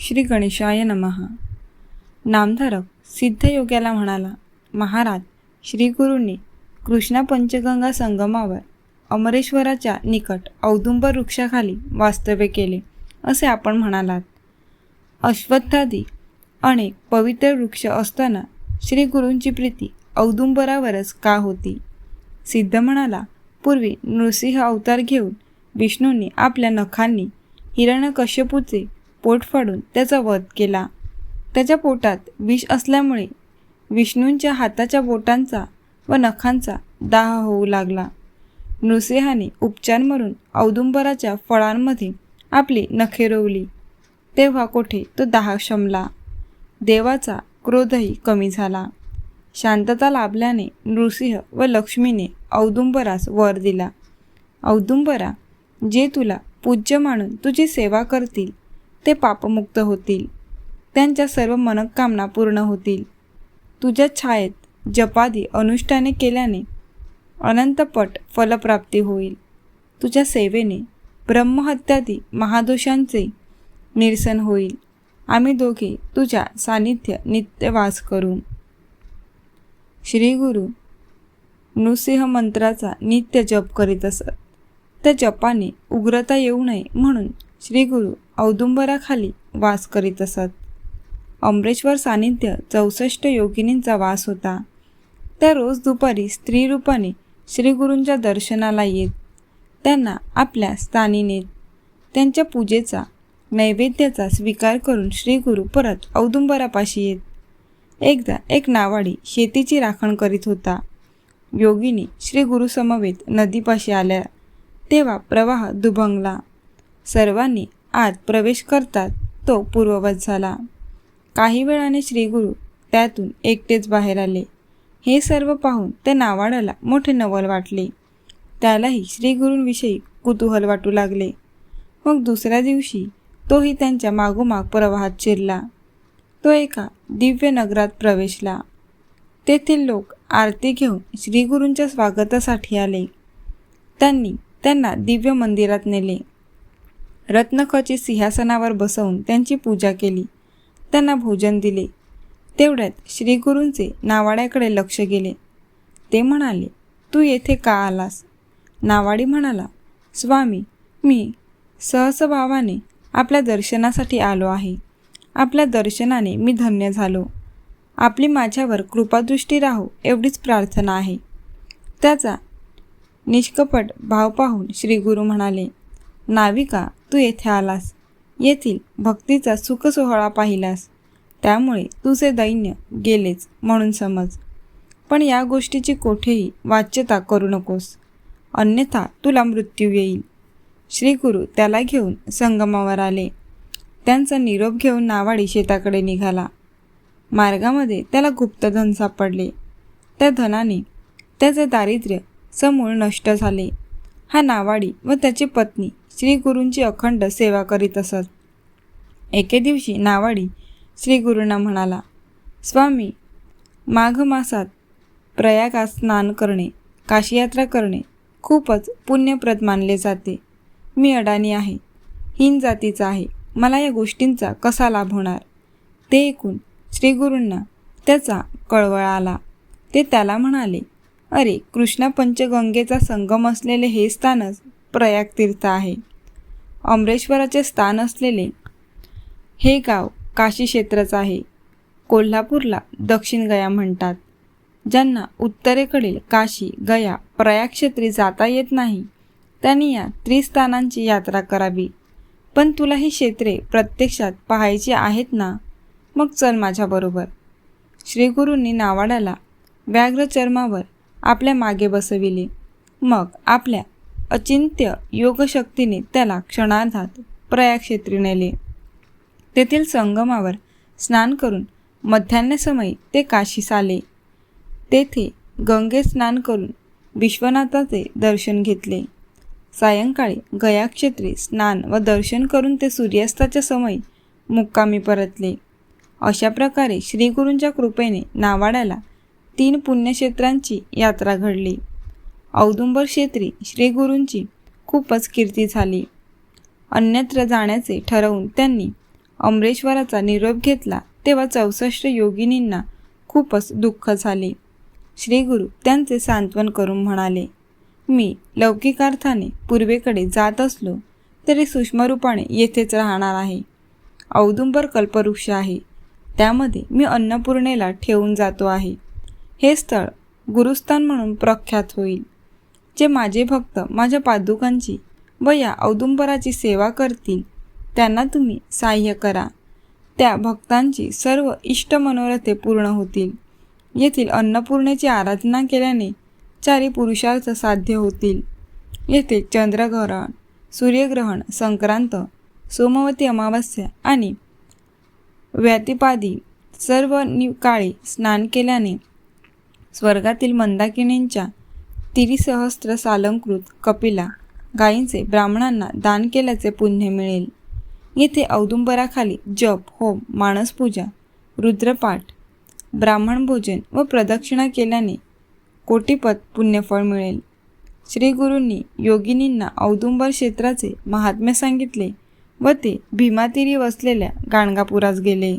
श्री गणेशाय नमः. नामधारक सिद्धयोग्याला म्हणाला महाराज श्री गुरुंनी कृष्णा पंचगंगा संगमावर अमरेश्वराच्या निकट औदुंबर वृक्षाखाली वास्तव्य केले असे आपण म्हणालात. अश्वत्थादी अनेक पवित्र वृक्ष असताना श्री गुरूंची प्रीती औदुंबरावरच का होती? सिद्ध म्हणाला पूर्वी नृसिंह अवतार घेऊन विष्णूंनी आपल्या नखांनी हिरण्यकश्यपूचे पोट फाडून त्याचा वध केला. त्याच्या पोटात विष असल्यामुळे विष्णूंच्या हाताच्या बोटांचा व नखांचा दाह होऊ लागला. नृसिंहाने उपचार मारून औदुंबराच्या फळांमध्ये आपली नखे रोवली. तेव्हा कोठे तो दाह शमला. देवाचा क्रोधही कमी झाला. शांतता लाभल्याने नृसिंह व लक्ष्मीने औदुंबरास वर दिला. औदुंबरा जे तुला पूज्य मानून तुझी सेवा करतील ते पापमुक्त होतील. त्यांच्या सर्व मनोकामना पूर्ण होतील. तुझ्या छायेत जपादी अनुष्ठाने केल्याने अनंतपट फलप्राप्ती होईल. तुझ्या सेवेने ब्रह्महत्यादी महादोषांचे निरसन होईल. आम्ही दोघे तुझ्या सानिध्य नित्यवास करू. श्री गुरु नृसिंह मंत्राचा नित्य जप करीत असत. त्या जपाने उग्रता येऊ नये म्हणून श्री गुरु औदुंबराखाली वास करीत असत. अमरेश्वर सानिध्य चौसष्ट योगिनींचा वास होता. त्या रोज दुपारी स्त्री रूपाने दर्शनाला येत. त्यांना आपल्या स्थानी नेत. त्यांच्या पूजेचा नैवेद्याचा स्वीकार करून श्री गुरु परत औदुंबरापाशी येत. एकदा एक नावाडी शेतीची राखण करीत होता. योगिनी श्री गुरुसमवेत नदीपाशी आल्या. तेव्हा प्रवाह दुभंगला. सर्वांनी आत प्रवेश करतात तो पूर्ववत झाला. काही वेळाने श्रीगुरु त्यातून एकटेच बाहेर आले. हे सर्व पाहून त्या नावाडाला मोठे नवल वाटले. त्यालाही श्रीगुरूंविषयी कुतूहल वाटू लागले. मग दुसऱ्या दिवशी तोही त्यांच्या मागोमाग प्रवाहात शिरला. तो एका दिव्य नगरात प्रवेशला. तेथील लोक आरती घेऊन श्रीगुरूंच्या स्वागतासाठी आले. त्यांनी त्यांना दिव्य मंदिरात नेले. रत्नखची सिंहासनावर बसवून त्यांची पूजा केली. त्यांना भोजन दिले. तेवढ्यात श्रीगुरूंचे नावाड्याकडे लक्ष गेले. ते म्हणाले तू येथे का आलास? नावाडी म्हणाला स्वामी मी सहसभावाने आपल्या दर्शनासाठी आलो आहे. आपल्या दर्शनाने मी धन्य झालो. आपली माझ्यावर कृपादृष्टी राहो एवढीच प्रार्थना आहे. त्याचा निष्कपट भाव पाहून श्रीगुरू म्हणाले नाविका तू येथे आलास. येथील भक्तीचा सुखसोहळा पाहिलास. त्यामुळे तुझे दैन्य गेलेच म्हणून समज. पण या गोष्टीची कोठेही वाच्यता करू नकोस. अन्यथा तुला मृत्यू येईल. श्री गुरु त्याला घेऊन संगमावर आले. त्यांचा निरोप घेऊन नावाडी शेताकडे निघाला. मार्गामध्ये त्याला गुप्तधन सापडले. त्या धनाने त्याचे दारिद्र्य समूळ नष्ट झाले. हा नावाडी व त्याची पत्नी श्री गुरूंची अखंड सेवा करीत असत. एके दिवशी नावाडी श्री गुरूंना म्हणाला स्वामी माघ मासात प्रयागात स्नान करणे काशीयात्रा करणे खूपच पुण्यप्रद मानले जाते. मी अडाणी आहे हीन जातीचा आहे. मला या गोष्टींचा कसा लाभ होणार? ते ऐकून श्रीगुरूंना त्याचा कळवळ आला. ते त्याला म्हणाले अरे कृष्णा पंचगंगेचा संगम असलेले हे स्थानच प्रयाग तीर्थ आहे. अमरेश्वराचे स्थान असलेले हे गाव काशी क्षेत्रच आहे. कोल्हापूरला दक्षिण गया म्हणतात. ज्यांना उत्तरेकडील काशी गया प्रयाग क्षेत्री जाता येत नाही त्यांनी या त्रिस्थानांची यात्रा करावी. पण तुला ही क्षेत्रे प्रत्यक्षात पाहायची आहेत ना? मग चल माझ्याबरोबर श्रीगुरूंनी नावाड्याला व्याघ्र चर्मावर आपल्या मागे बसविले. मग आपल्या अचिंत्य योगशक्तीने त्याला क्षणार्धात प्रयागक्षेत्री नेले तेथील संगमावर स्नान करून मध्यान्हसमयी ते काशीस आले. तेथे गंगे स्नान करून विश्वनाथाचे दर्शन घेतले. सायंकाळी गयाक्षेत्री स्नान व दर्शन करून ते सूर्यास्ताच्या समयी मुक्कामी परतले. अशा प्रकारे श्रीगुरूंच्या कृपेने नावाड्याला तीन पुण्यक्षेत्रांची यात्रा घडली. औदुंबर क्षेत्री श्रीगुरूंची खूपच कीर्ती झाली. अन्यत्र जाण्याचे ठरवून त्यांनी अमरेश्वराचा निरोप घेतला तेव्हा चौसष्ट योगिनींना खूपच दुःख झाले. श्रीगुरु त्यांचे सांत्वन करून म्हणाले मी लौकिकार्थाने पूर्वेकडे जात असलो तरी सूक्ष्मरूपाने येथेच राहणार आहे. औदुंबर कल्पवृक्ष आहे. त्यामध्ये मी अन्नपूर्णेला ठेवून जातो आहे. हे स्थळ गुरुस्थान म्हणून प्रख्यात होईल. जे माझे भक्त माझ्या पादुकांची व या औदुंबराची सेवा करतील त्यांना तुम्ही सहाय्य करा. त्या भक्तांची सर्व इष्ट मनोरथे पूर्ण होतील. येथील अन्नपूर्णेची आराधना केल्याने चारी पुरुषार्थ साध्य होतील. येथे चंद्रग्रहण सूर्यग्रहण संक्रांत सोमवती अमावस्या आणि व्यातिपादी सर्व नि काळी स्नान केल्याने स्वर्गातील मंदाकिनींच्या तिरिसहस्त्र सालंकृत कपिला गायींचे ब्राह्मणांना दान केल्याचे पुण्य मिळेल. येथे औदुंबराखाली जप होम मानसपूजा रुद्रपाठ ब्राह्मण भोजन व प्रदक्षिणा केल्याने कोटीपत पुण्यफळ मिळेल. श्री गुरूंनी योगिनींना औदुंबर क्षेत्राचे महात्म्य सांगितले व ते भीमातीरी वसलेल्या गाणगापुरास गेले.